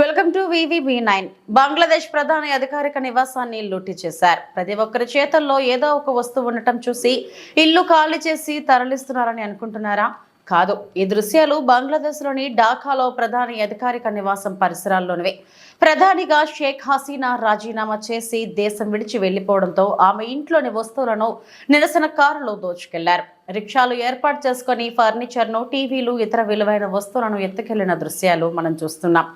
Welcome to VVB nine. Bangladesh ప్రధాని అధికారిక నివాసాన్ని లూటి చేశారు. ప్రతి ఒక్కరి చేతుల్లో ఏదో ఒక వస్తువు ఉండటం చూసి ఇల్లు ఖాళీ చేసి తరలిస్తున్నారని అనుకుంటున్నారా? కాదు ఈ దృశ్యాలు బంగ్లాదేశ్లోని ఢాకాలో ప్రధాని అధికారిక నివాసం పరిసరాల్లోనివే. ప్రధానిగా షేక్ హసీనా రాజీనామా చేసి దేశం విడిచి వెళ్ళిపోవడంతో ఆమె ఇంట్లోని వస్తువులను నిరసనకారులు దోచుకెళ్ళారు. రిక్షాలు ఏర్పాటు చేసుకుని ఫర్నిచర్ను టీవీలు ఇతర విలువైన వస్తువులను ఎత్తుకెళ్ళిన దృశ్యాలు మనం చూస్తున్నాం.